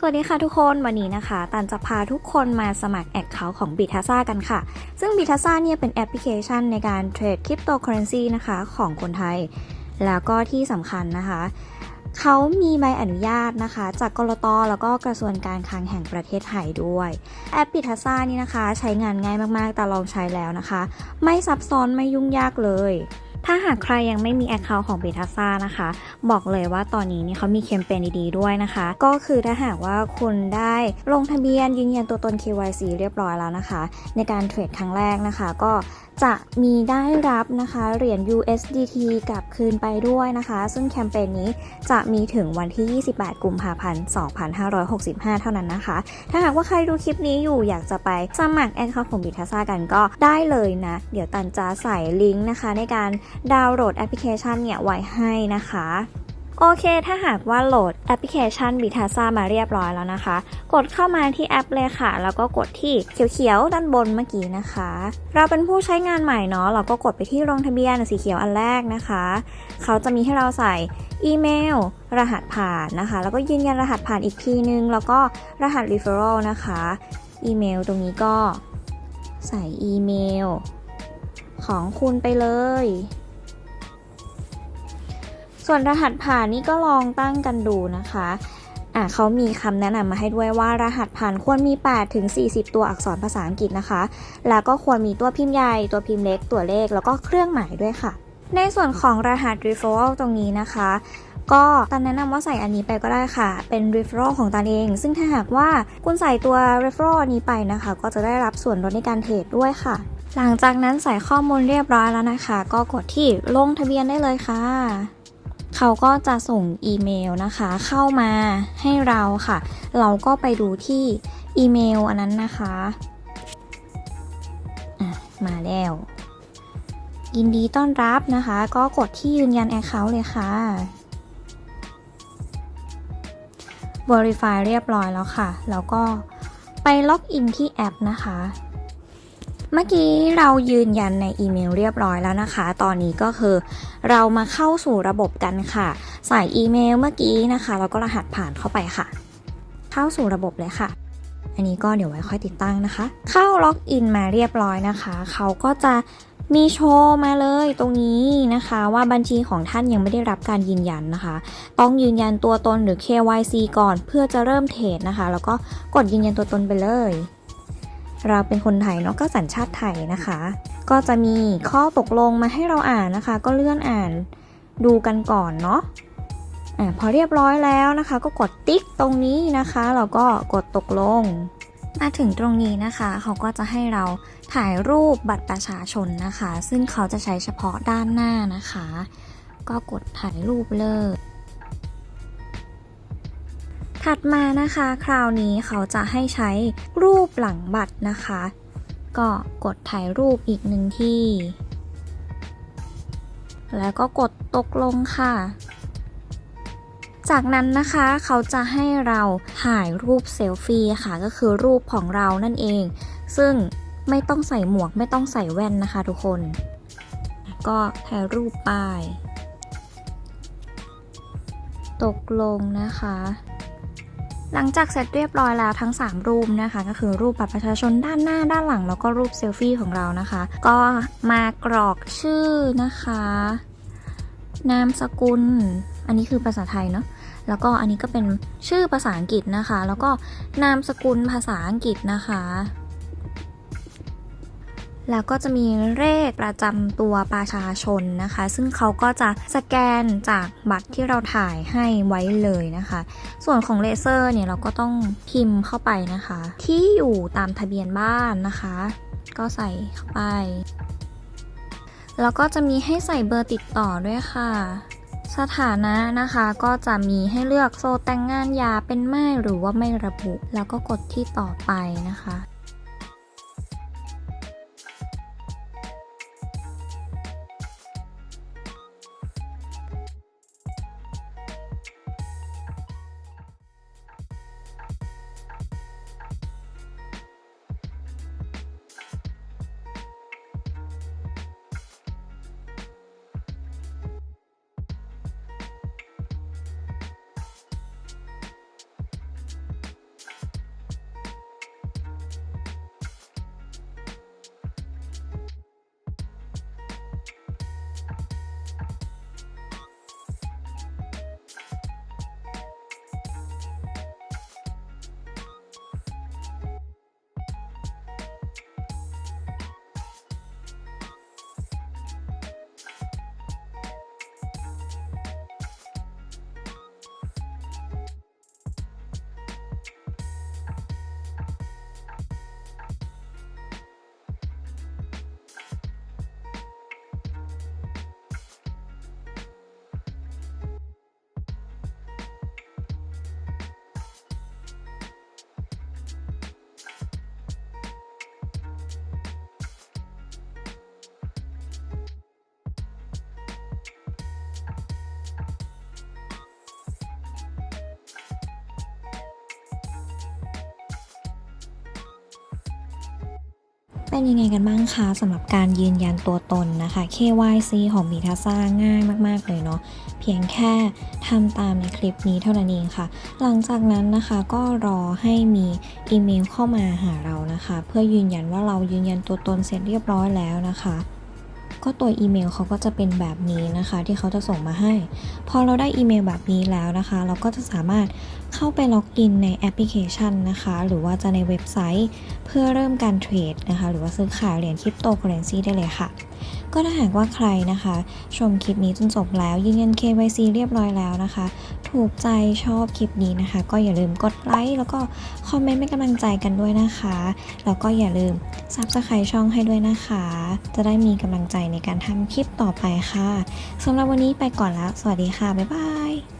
สวัสดีค่ะทุกคนวันนี้นะคะตันจะพาทุกคนมาสมัครแอคเคาท์ของ b i t a s a กันค่ะ ซึ่ง b i t a s a เนี่ยเป็นแอปพลิเคชันในการเทรดคริปโตเคอเรนซีนะคะของคนไทย แล้วก็ที่สำคัญนะคะ เขามีใบอนุญาตนะคะ จากกรตแล้วก็กระทรวงการคลังแห่งประเทศไทยด้วย แอป b i t a s a นี่นะคะ ใช้งานง่ายมากๆแต่ลองใช้แล้วนะคะ ไม่ซับซ้อนไม่ยุ่งยากเลย ถ้าหากใครยังไม่มี Account ของ b e t a s a นะคะ บอกเลยว่าตอนนี้นี่เขามีแคมเปญดีๆด้วยนะคะ ก็คือถ้าหากว่าคุณได้ลงทะเบียนยืนยันตัวตน KYC เรียบร้อยแล้วนะคะ ในการเทรดครั้งแรกนะคะ ก็ จะมีได้รับนะคะเหรียญ USDT กลับคืนไปด้วยนะคะ ซึ่งแคมเปญนี้จะมีถึงวันที่ 28 กุมภาพันธ์ 2565 เท่านั้นนะคะ ถ้าหากว่าใครดูคลิปนี้อยู่อยากจะไปสมัครแอคเคาท์ของ b i t a s a กันก็ได้เลยนะ เดี๋ยวตันจะใส่ลิงก์นะคะในการดาวน์โหลดแอปพลิเคชันเนี่ยไว้ให้นะคะ โอเค ถ้าหากว่าโหลดแอปพลิเคชัน b i t a s a มาเรียบร้อยแล้วนะคะ กดเข้ามาที่แอปเลยค่ะ แล้วก็กดที่เขียวๆ ด้านบนเมื่อกี้นะคะ เราเป็นผู้ใช้งานใหม่เนาะ เราก็กดไปที่ลงทะเบียนสีเขียวอันแรกนะคะ เขาจะมีให้เราใส่อีเมล รหัสผ่านนะคะ แล้วก็ยืนยันรหัสผ่านอีกทีนึง แล้วก็รหัส referral นะคะ อีเมลตรงนี้ก็ใส่อีเมล ของคุณไปเลย ส่วนรหัสผ่านนี่ก็ลองตั้งกันดูนะคะอะเขามีคำแนะนำมาให้ด้วยว่ารหัสผ่านควรมี 8 ถึง 40 ตัวอักษรภาษาอังกฤษนะคะ แล้วก็ควรมีตัวพิมพ์ใหญ่ ตัวพิมพ์เล็ก ตัวเลข แล้วก็เครื่องหมายด้วยค่ะ ในส่วนของรหัส referral ตรงนี้นะคะก็ตันแนะนำว่าใส่อันนี้ไปก็ได้ค่ะ เป็น referral ของตันเอง ซึ่งถ้าหากว่าคุณใส่ตัว referral นี้ไปนะคะ ก็จะได้รับส่วนลดในการเทรดด้วยค่ะ หลังจากนั้นใส่ข้อมูลเรียบร้อยแล้วนะคะ ก็กดที่ลงทะเบียนได้เลยค่ะ เขาก็จะส่งอีเมลนะคะ เข้ามาให้เราค่ะ เราก็ไปดูที่อีเมลอันนั้นนะคะะมาแล้ว ยินดีต้อนรับนะคะ ก็กดที่ยืนยัน Account เลยค่ะ Verify เรียบร้อยแล้วค่ะ แล้วก็ไปล็อกอินที่แอปนะคะ เมื่อกี้เรายืนยันในอีเมลเรียบร้อยแล้วนะคะ ตอนนี้ก็คือ เรามาเข้าสู่ระบบกันค่ะ ใส่อีเมลเมื่อกี้นะคะ แล้วก็รหัสผ่านเข้าไปค่ะ เข้าสู่ระบบเลยค่ะอันนี้ก็เดี๋ยวไว้ค่อยติดตั้งนะคะ เข้าล็อกอินมาเรียบร้อยนะคะ เขาก็จะมีโชว์มาเลยตรงนี้นะคะ ว่าบัญชีของท่านยังไม่ได้รับการยืนยันนะคะ ต้องยืนยันตัวตนหรือ KYC ก่อนเพื่อจะเริ่มเทรดนะคะ แล้วก็กดยืนยันตัวตนไปเลย เราเป็นคนไทยเนาะก็สัญชาติไทยนะคะ ก็จะมีข้อตกลงมาให้เราอ่านนะคะ ก็เลื่อนอ่านดูกันก่อนเนาะอ่าพอเรียบร้อยแล้วนะคะ ก็กดติ๊กตรงนี้นะคะ เราก็กดตกลง มาถึงตรงนี้นะคะ เขาก็จะให้เราถ่ายรูปบัตรประชาชนนะคะ ซึ่งเขาจะใช้เฉพาะด้านหน้านะคะ ก็กดถ่ายรูปเลย ถัดมานะคะ คราวนี้เขาจะให้ใช้รูปหลังบัตรนะคะ ก็กดถ่ายรูปอีกหนึ่งที่ แล้วก็กดตกลงค่ะ จากนั้นนะคะเขาจะให้เราถ่ายรูปเซลฟี่ค่ะ ก็คือรูปของเรานั่นเอง ซึ่งไม่ต้องใส่หมวกไม่ต้องใส่แว่นนะคะทุกคน ก็ถ่ายรูปไปตกลงนะคะ หลังจากเสร็จเรียบร้อยแล้วทั้ง 3 รูปนะคะ ก็คือรูปบัตรประชาชนด้านหน้าด้านหลัง แล้วก็รูปเซลฟี่ของเรานะคะ ก็มากรอกชื่อนะคะ นามสกุล อันนี้คือภาษาไทยเนาะแล้วก็อันนี้ก็เป็นชื่อภาษาอังกฤษนะคะ แล้วก็นามสกุลภาษาอังกฤษนะคะ แล้วก็จะมีเลขประจำตัวประชาชนนะคะ ซึ่งเขาก็จะสแกนจากบัตรที่เราถ่ายให้ไว้เลยนะคะ ส่วนของเลเซอร์เนี่ยเราก็ต้องพิมพ์เข้าไปนะคะ ที่อยู่ตามทะเบียนบ้านนะคะ ก็ใส่เข้าไป แล้วก็จะมีให้ใส่เบอร์ติดต่อด้วยค่ะสถานะนะคะก็จะมีให้เลือกโซแต่งงานยาเป็นไม่หรือว่าไม่ระบุ แล้วก็กดที่ต่อไปนะคะ เป็นยังไงกันบ้างคะสำหรับการยืนยันตัวตนนะคะ KYC ของ b ีทัซ่าง่ายมากๆเลยเนาะเพียงแค่ทำตามในคลิปนี้เท่านั้นเองค่ะ หลังจากนั้นนะคะก็รอให้มีอีเมลเข้ามาหาเรานะคะ เพื่อยืนยันว่าเรายืนยันตัวตนเสร็จเรียบร้อยแล้วนะคะก็ตัวอีเมลเขาก็จะเป็นแบบนี้นะคะ ที่เขาจะส่งมาให้ พอเราได้อีเมลแบบนี้แล้วนะคะ เราก็จะสามารถเข้าไปล็อกอินในแอปพลิเคชันนะคะ หรือว่าจะในเว็บไซต์ เพื่อเริ่มการเทรดนะคะ หรือว่าซื้อขายเหรียญคริปโตเคอเรนซีได้เลยค่ะ ก็ถ้าหากว่าใครนะคะ ชมคลิปนี้จนจบแล้ว ยืนยัน KYC เรียบร้อยแล้วนะคะ ถูกใจชอบคลิปนี้นะคะ ก็อย่าลืมกดไลค์แล้วก็คอมเมนต์เป็นกำลังใจกันด้วยนะคะ แล้วก็อย่าลืม Subscribe ช่องให้ด้วยนะคะ จะได้มีกำลังใจในการทำคลิปต่อไปค่ะสำหรับวันนี้ไปก่อนแล้ว สวัสดีค่ะบ๊ายบาย